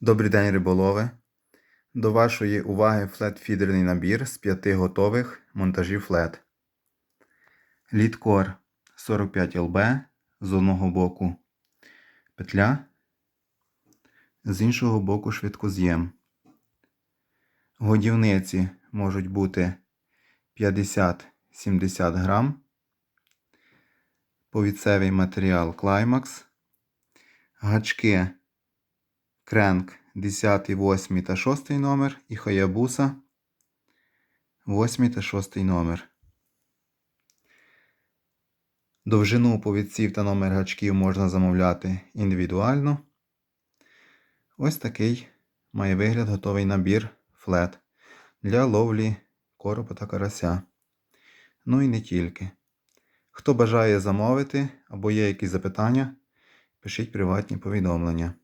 Добрий день, риболови! До вашої уваги флет-фідерний набір з п'яти готових монтажів флет. Літкор 45 ЛБ з одного боку петля, з іншого боку швидкоз'єм. Годівниці можуть бути 50-70 грам. Повіцевий матеріал Climax. Гачки Кренк 10, 8 та 6 номер і Хаябуса 8 та 6 номер. Довжину повідців та номер гачків можна замовляти індивідуально. Ось такий має вигляд готовий набір флет для ловлі коропа та карася. Ну і не тільки. Хто бажає замовити або є якісь запитання, пишіть приватні повідомлення.